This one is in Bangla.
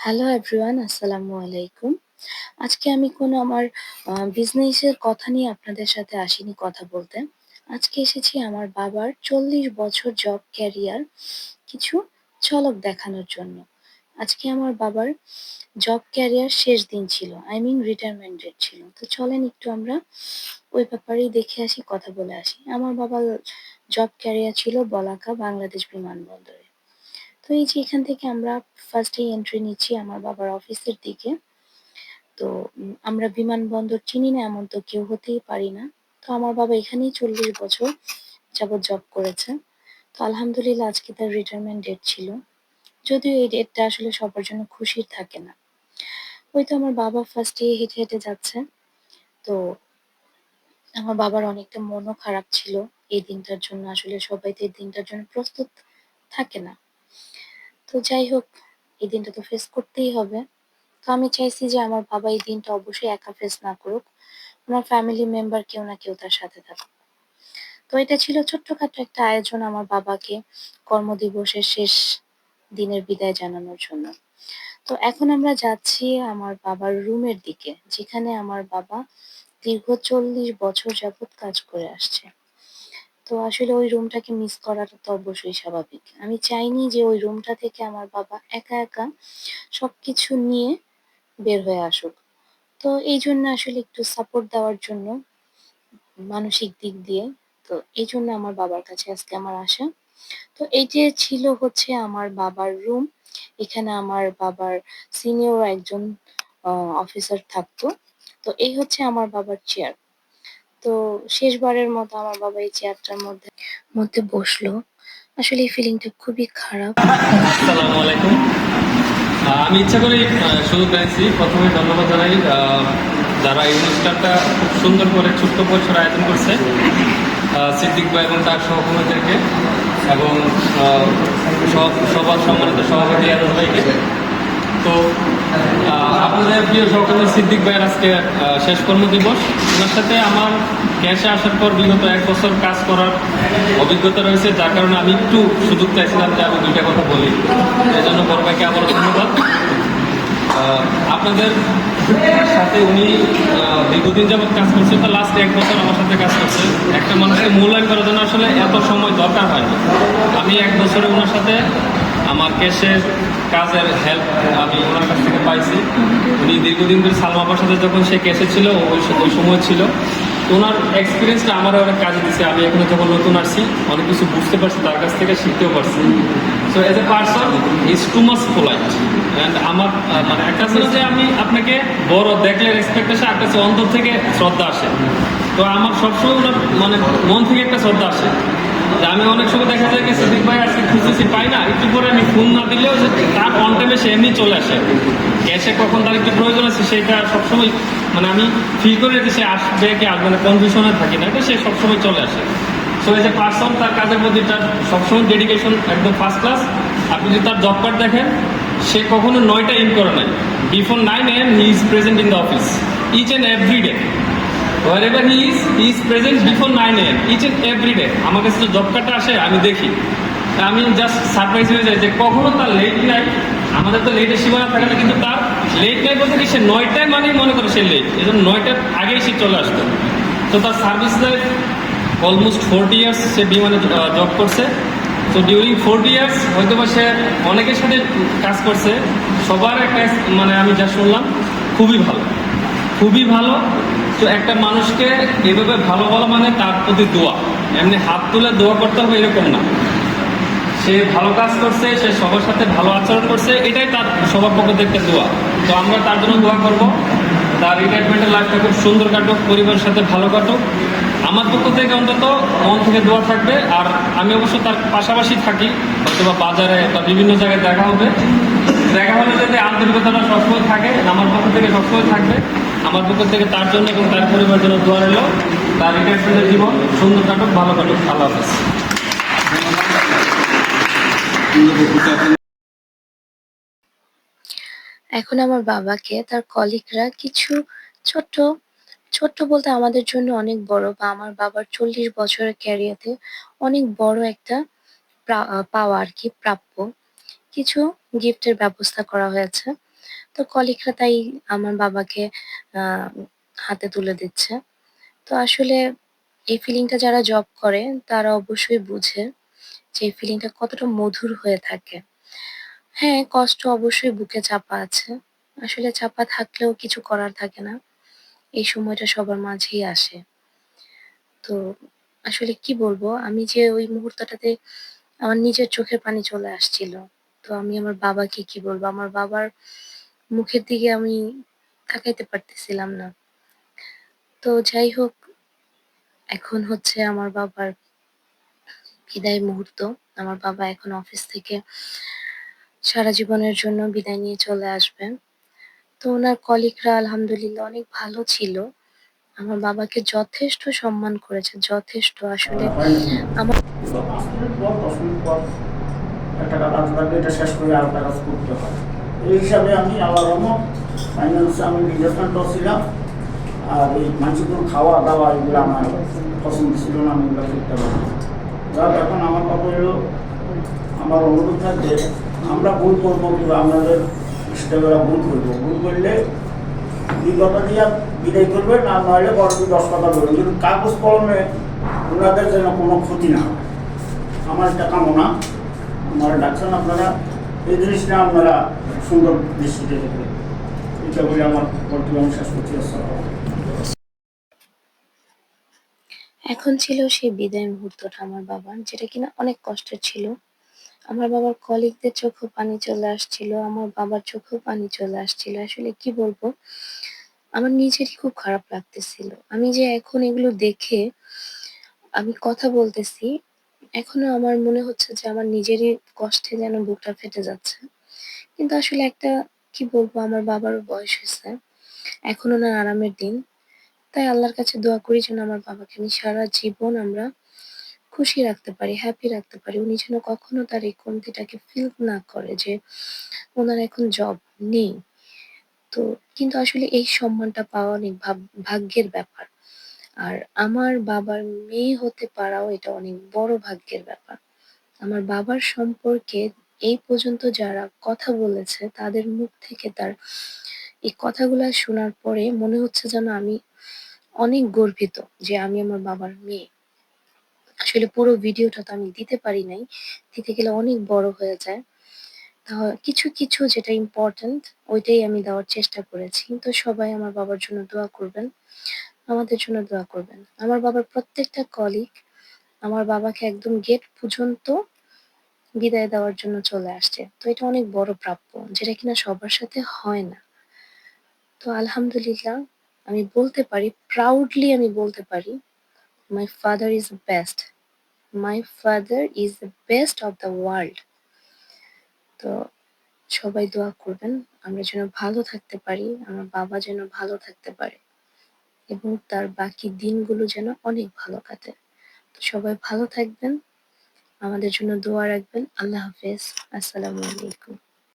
হ্যালো এভরিওয়ান আসসালামু আলাইকুম। আজকে আমি কোনো আমার বিজনেসের কথা নিয়ে আপনাদের সাথে আসিনি কথা বলতে। আজকে এসেছি আমার বাবার চল্লিশ বছর জব ক্যারিয়ার কিছু ঝলক দেখানোর জন্য। আজকে আমার বাবার জব ক্যারিয়ার শেষ দিন ছিল আই মিন রিটায়ারমেন্ট ডেট ছিল। তো চলেন একটু আমরা ওই ব্যাপারেই দেখে আসি, কথা বলে আসি। আমার বাবার জব ক্যারিয়ার ছিল বলাকা, বাংলাদেশ বিমানবন্দরে। তো এই যে এখান থেকে আমরা ফার্স্টেই এন্ট্রি নিচ্ছি আমার বাবার অফিসের দিকে। তো আমরা বিমানবন্দর চিনি না, এমন তো কেউ হতেই পারি না। তো আমার বাবা এখানেই চল্লিশ বছর যাবৎ জব করেছে। তো আলহামদুলিল্লাহ আজকে তার রিটায়ারমেন্ট ডেট ছিল। যদিও এই ডেটটা আসলে সবার জন্য খুশির থাকে না। ওই তো আমার বাবা ফার্স্টে হেঁটে হেঁটে যাচ্ছে। তো আমার বাবার অনেকটা মনও খারাপ ছিল। এই দিনটার জন্য আসলে সবাই তো এই দিনটার জন্য প্রস্তুত থাকে না। তো যাই হোক, এই দিনটা তো ফেস করতেই হবে। তো আমি চাইছি যে আমার বাবা এই দিনটা অবশ্যই একা ফেস না করুক। আমার ফ্যামিলি মেম্বার কেউ না কেউ তার সাথে থাকুক। তো এটা ছিল ছোট্টখাটো একটা আয়োজন আমার বাবাকে কর্মদিবসের শেষ দিনের বিদায় জানানোর জন্য। তো এখন আমরা যাচ্ছি আমার বাবার রুমের দিকে, যেখানে আমার বাবা দীর্ঘ চল্লিশ বছর যাবৎ কাজ করে আসছে। তো আসলে ওই রুমটাকে মিস করাটা তো অবশ্যই স্বাভাবিক। আমি চাইনি যে ওই রুমটা থেকে আমার বাবা একা একা সবকিছু নিয়ে বের হয়ে আসুক। তো এই জন্য আসলে একটু সাপোর্ট দেওয়ার জন্য, মানসিক দিক দিয়ে, তো এই জন্য আমার বাবার কাছে আজকে আমার আসা। তো এই যে ছিল হচ্ছে আমার বাবার রুম এখানে আমার বাবার সিনিয়র একজন অফিসার থাকতো। তো এই হচ্ছে আমার বাবার চেয়ার তো শেষবারের মতো আমার বাবা এই চেয়ারটার মধ্যে মধ্যে বসল। আসলে এই ফিলিংটা খুবই খারাপ। আলাইকুম। আমি ইচ্ছা করি সুযোগ পেয়েছি প্রথমে ধন্যবাদ জানাই। যারা এই অনুষ্ঠানটা খুব সুন্দর করে ছোট্ট পরিসর আয়োজন করছে সিদ্দিক ভাই এবং তার সহকর্মীদেরকে এবং সব, সবার সম্মানিত সভাপতি আরুল ভাইকে। তো আপনাদের প্রিয় সহকর্মী সিদ্দিক ভাইয়ের আজকে শেষ কর্মদিবস। ওনার সাথে আমার ক্যাশে আসার পর বিগত এক বছর কাজ করার অভিজ্ঞতা রয়েছে, যার কারণে আমি একটু সুযোগ চাইছিলাম যে আমি দুইটা কথা বলি। এই জন্য বড় ভাইকে আবারও ধন্যবাদ। আপনাদের সাথে উনি দীর্ঘদিন যাবৎ কাজ করছে, তো লাস্ট এক বছর আমার সাথে কাজ করছে। একটা মানুষকে মূল্যায়ন করার জন্য আসলে এত সময় দরকার হয় আমি এক বছরে ওনার সাথে আমার কেসের কাজের হেল্প আমি ওনার কাছ থেকে পাইছি। উনি দীর্ঘদিন ধরে সালমা সাথে যখন সে কেসে ছিল, ওই ওই সময় ছিল। ওনার এক্সপিরিয়েন্সটা আমারও অনেক কাজে দিচ্ছে আমি এখানে যখন নতুন আসছি, অনেক কিছু বুঝতে পারছি, তার কাছ থেকে শিখতেও পারছি। So as a person is too much polite and আমার মানে একটা ছিল যে আমি আপনাকে বড় দেখলে এক্সপেকটেশন একটা হচ্ছে অন্তর থেকে শ্রদ্ধা আসে। তো আমার সবসময় মানে মন থেকে একটা শ্রদ্ধা আসে। আমি অনেক সময় দেখা যায় কি সিদ্দিক ভাই আজকে খুঁজেছি পাই না। একটু পরে আমি ফোন না দিলেও যে তার অন টাইমে সে এমনি চলে আসে। ক্যাশে কখন তার একটু প্রয়োজন আছে, সেটা সবসময় মানে আমি ফিল করে যে সে আসবে কি আসবে না কনফিউশনে থাকি না, এটা সে সবসময় চলে আসে। সো এজ এ পার্সন তার কাজের প্রতি তার সবসময় ডেডিকেশন একদম ফার্স্ট ক্লাস আপনি যদি তার জব কার্ড দেখেন, সে কখনো নয়টা ইন করে নাই। Before nine AM he is present in the office each and every day wherever he is, he is present before 9 a.m. each and every day. আমার কাছে যে জব কার্ডটা আসে আমি দেখি। তা আমি জাস্ট সারপ্রাইজ হয়ে যাই যে কখনো তার লেট নাই আমাদের তো লেটের সীমানা থাকে না কিন্তু তার লেট নাই বলতে কি সে নয়টায় মানেই মনে করে সে লেট এই জন্য নয়টার আগেই সে চলে আসতো। তো তার service life almost forty years সে বিমানে জব করছে। তো ডিউরিং ফোরটি ইয়ার্স হয়তো বা সে অনেকের সাথে কাজ করছে। সবার একটা মানে আমি যা শুনলাম খুবই ভালো। খুবই ভালো। তো একটা মানুষকে এভাবে ভালো বলা মানে তার প্রতি দোয়া। এমনি হাত তুলে দোয়া করতে হবে এরকম না। সে ভালো কাজ করছে, সে সবার সাথে ভালো আচরণ করছে, এটাই তার সবার পক্ষ থেকে দোয়া। তো আমরা তার জন্য দোয়া করব। তার রিটায়ারমেন্টের লাইফটা খুব সুন্দর কাটুক, পরিবারের সাথে ভালো কাটুক। আমার পক্ষ থেকে অন্তত মন থেকে দোয়া থাকবে। আর আমি অবশ্য তার পাশাপাশি থাকি হয়তো বা বাজারে বা বিভিন্ন জায়গায় দেখা হবে। দেখা হলে যদি আন্তরিকতাটা সবসময় থাকে, আমার পক্ষ থেকে সবসময় থাকবে। আমার পক্ষ থেকে তার জন্য এবং তার পরিবারের জন্য দোয়া রইল। তার রিটায়ারমেন্টের জীবন সুন্দর কাটুক, ভালো কাটুক। আল্লাহ হাফেজ। এখন আমার বাবাকে, তার কলিগরা কিছু ছোট্ট ছোট্ট বলতে আমাদের জন্য অনেক বড় বা আমার বাবার চল্লিশ বছরের ক্যারিয়ারে অনেক বড় একটা পাওয়া আর কি, প্রাপ্য। কিছু গিফটের ব্যবস্থা করা হয়েছে। তো কলিগরা তাই আমার বাবাকে হাতে তুলে দিচ্ছে। তো আসলে এই ফিলিংটা যারা জব করে তারা অবশ্যই বুঝে যে এই ফিলিংটা কতটা মধুর হয়ে থাকে। হ্যাঁ, কষ্ট অবশ্যই বুকে চাপা আছে। আসলে চাপা থাকলেও কিছু করার থাকে না। এই সময়টা সবার মাঝেই আসে। তো আসলে কি বলব? আমি যে ওই মুহূর্তটাতে আমার নিজের চোখের পানি চলে আসছিল। তো আমি আমার বাবাকে কি বলব? আমার বাবার মুখের দিকে আমি তাকাইতে পারতেছিলাম না। তো যাই হোক, এখন হচ্ছে আমার বাবার বিদায় মুহূর্ত। আমার বাবা এখন অফিস থেকে সারা জীবনের জন্য বিদায় নিয়ে চলে আসবেন। তো ওনার কলিগরা আলহামদুলিল্লাহ অনেক ভালো ছিল। আমার বাবাকে যথেষ্ট সম্মান করেছে, যথেষ্ট আসলে আমার শেষ করে আর এই হিসাবে আমি আল্লাহ রহমত ফাইন্যান্সে আমি বিজনেসম্যানটাও ছিলাম আর এই মানুষগুলো খাওয়া দাওয়া এগুলো আমার পছন্দ ছিল না, আমি এগুলো করতে পারি যাক, এখন আমার কথা হলো, আমার অনুরোধ থাকবে, আমরা ভুল করব কিংবা আমাদের স্টেপেরা ভুল করব? ভুল করলে দুই কথা দিয়ে বিদায় করবেন আর নইলে বড় দুই দশ কথা বলবেন কিন্তু কাগজ কলমে ওনাদের যেন কোনো ক্ষতি না আমার এটা কামনা। আমার ডাকছেন আপনারা। এই জিনিসটা আপনারা সুন্দর দৃষ্টিতে দেখবেন এটা বলে আমার বর্তমান শেষ করছি এখন ছিল সেই বিদায় মুহূর্তটা আমার বাবার, যেটা কিনা অনেক কষ্টের ছিল। আমার বাবার কলিগদের চোখেও পানি চলে আসছিল, আমার বাবার চোখেও পানি চলে আসছিল। আসলে কি বলব? আমার নিজেরই খুব খারাপ লাগতেছিল। আমি যে এখন এগুলো দেখে আমি কথা বলতেছি, এখনও আমার মনে হচ্ছে যে আমার নিজেরই কষ্টে যেন বুকটা ফেটে যাচ্ছে। কিন্তু আসলে একটা কি বলব? আমার বাবারও বয়স হয়েছে। এখন ওনার আরামের দিন। তাই আল্লাহর কাছে দোয়া করি যেন আমার বাবাকে আমি সারা জীবন আমরা খুশি রাখতে পারি, হ্যাপি রাখতে পারি। উনি যেন কখনো তার এই কমতিটাকে ফিল না করে যে ওনার এখন জব নেই। তো কিন্তু আসলে এই সম্মানটা পাওয়া অনেক ভাগ্যের ব্যাপার। আর আমার বাবার মেয়ে হতে পারাও এটা অনেক বড় ভাগ্যের ব্যাপার। আমার বাবার সম্পর্কে এই পর্যন্ত যারা কথা বলেছে তাদের মুখ থেকে তার এই কথাগুলা শোনার পরে মনে হচ্ছে যেন আমি অনেক গর্বিত যে আমি আমার বাবার মেয়ে। আসলে পুরো ভিডিওটা তো আমি দিতে পারি নাই। দিতে গেলে অনেক বড় হয়ে যায়। কিছু, কিছু যেটা ইম্পোর্টেন্ট ওইটাই আমি দেওয়ার চেষ্টা করেছি। তো সবাই আমার বাবার জন্য দোয়া করবেন। আমাদের জন্য দোয়া করবেন। আমার বাবার প্রত্যেকটা কলিগ আমার বাবাকে একদম গেট পর্যন্ত বিদায় দেওয়ার জন্য চলে আসছে। তো এটা অনেক বড় প্রাপ্য, যেটা কিনা সবার সাথে হয় না। তো আলহামদুলিল্লাহ আমি বলতে পারি, প্রাউডলি আমি বলতে পারি, my father is best. My father is the best of the world. তো সবাই দোয়া করবেন আমরা যেন ভালো থাকতে পারি, আমার বাবা যেন ভালো থাকতে পারে এবং তার বাকি দিনগুলো যেন অনেক ভালো কাটে। তো সবাই ভালো থাকবেন, আমাদের জন্য দোয়া রাখবেন। আল্লাহ হাফেজ। আসসালামু আলাইকুম।